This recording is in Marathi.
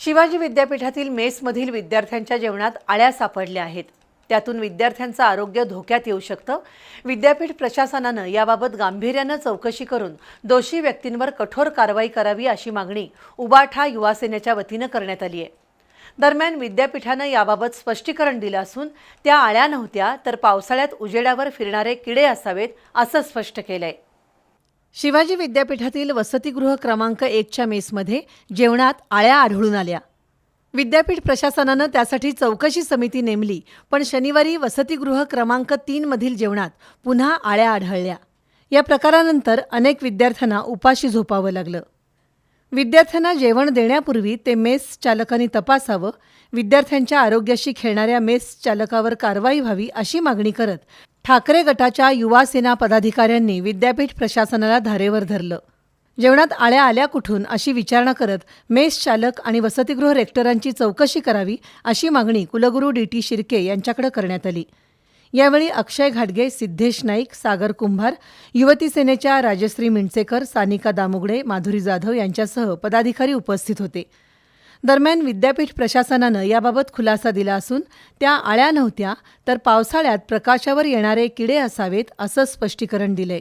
शिवाजी विद्यापीठातील मेसमधील विद्यार्थ्यांच्या जेवणात आळ्या सापडल्या आहेत. त्यातून विद्यार्थ्यांचं आरोग्य धोक्यात येऊ शकतं. विद्यापीठ प्रशासनानं याबाबत गांभीर्यानं चौकशी करून दोषी व्यक्तींवर कठोर कारवाई करावी अशी मागणी उबाठा युवा सेनेच्या वतीनं करण्यात आली आहे. दरम्यान विद्यापीठानं याबाबत स्पष्टीकरण दिलं असून त्या आळ्या नव्हत्या तर पावसाळ्यात उजेडावर फिरणारे किडे असावेत असं स्पष्ट केलं आहे शिवाजी विद्यापीठातील वसतिगृह क्रमांक एकच्या मेसमध्ये जेवणात आळ्या आढळून आल्या. विद्यापीठ प्रशासनानं त्यासाठी चौकशी समिती नेमली पण शनिवारी वसतिगृह क्रमांक तीनमधील जेवणात पुन्हा आळ्या आढळल्या. या प्रकारानंतर अनेक विद्यार्थ्यांना उपाशी झोपावं लागलं. विद्यार्थ्यांना जेवण देण्यापूर्वी ते मेस चालकांनी तपासावं विद्यार्थ्यांच्या आरोग्याशी खेळणाऱ्या मेस चालकावर कारवाई व्हावी अशी मागणी करत ठाकरे गटाच्या युवा सेना पदाधिकाऱ्यांनी विद्यापीठ प्रशासनाला धारेवर धरलं. जेवणात आळ्या आल्या कुठून अशी विचारणा करत मेस चालक आणि वसतिगृह रेक्टरांची चौकशी करावी अशी मागणी कुलगुरू डी टी शिर्के यांच्याकडे करण्यात आली. यावेळी अक्षय घाटगे सिद्धेश नाईक सागर कुंभार युवती सेनेच्या राजश्री मिंडसेकर सानिका दामुगडे माधुरी जाधव यांच्यासह पदाधिकारी उपस्थित होते. दरम्यान विद्यापीठ प्रशासनानं याबाबत खुलासा दिला असून त्या आळ्या नव्हत्या तर पावसाळ्यात प्रकाशावर येणारे किडे असावेत असं स्पष्टीकरण दिलंय.